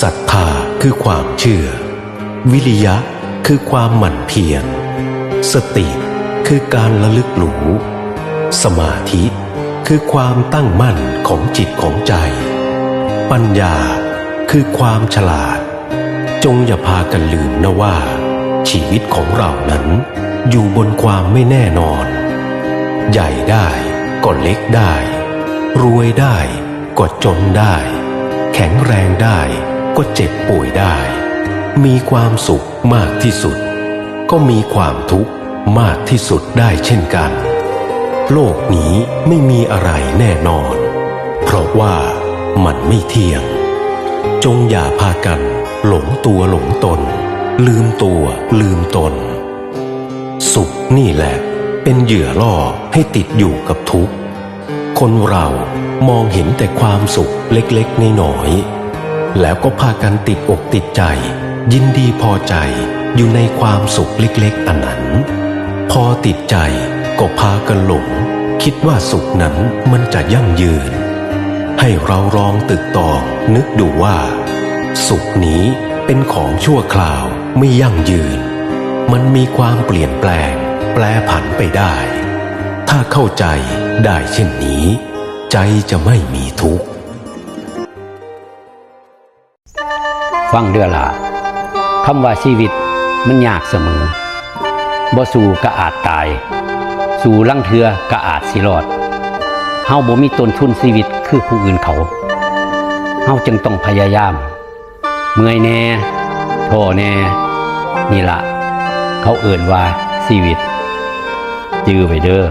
ศรัทธาคือความเชื่อ วิริยะคือความหมั่นเพียร สติคือการระลึกรู้สมาธิคือความตั้งมั่นของจิตของใจ ปัญญาคือความฉลาด จงอย่าพากันลืมนะว่า ชีวิตของเรานั้น อยู่บนความไม่แน่นอน ใหญ่ได้ก็เล็กได้ รวยได้ก็จนได้ แข็งแรงได้ ก็เจ็บป่วยได้ มีความสุขมากที่สุด ก็มีความทุกข์มากที่สุดได้เช่นกัน โลกนี้ไม่มีอะไรแน่นอน เพราะว่ามันไม่เที่ยง จงอย่าพากัน หลงตัวหลงตน ลืมตัวลืมตน สุขนี่แหละ เป็นเหยื่อล่อให้ติดอยู่กับทุกข์ คนเรามองเห็นแต่ความสุขเล็กๆน้อยๆ แล้วก็พากันติดอกติดใจ ยินดีพอใจอยู่ในความสุขเล็กๆอันนั้น พอติดใจก็พากันหลง คิดว่าสุขนั้นมันจะยั่งยืน ให้เราลองตึกตองนึกดูว่า สุขนี้เป็นของชั่วคราวไม่ยั่งยืน มันมีความเปลี่ยนแปลง แปลผันไปได้ ถ้าเข้าใจได้เช่นนี้ ใจจะไม่มีทุกข์ ฟังเดือละคำว่าชีวิตมันยากเสมอบ่สู้ก็อาจตาย สู่ลังเทือก็อาจสิรอดเฮาบ่มีต้นทุนชีวิตคือผู้อื่นเขาเฮาจึงต้องพยายาม เมื่อยแน่ท้อแน่ นี่ละ เขาเอื่นว่าชีวิต จื้อไปเด้อ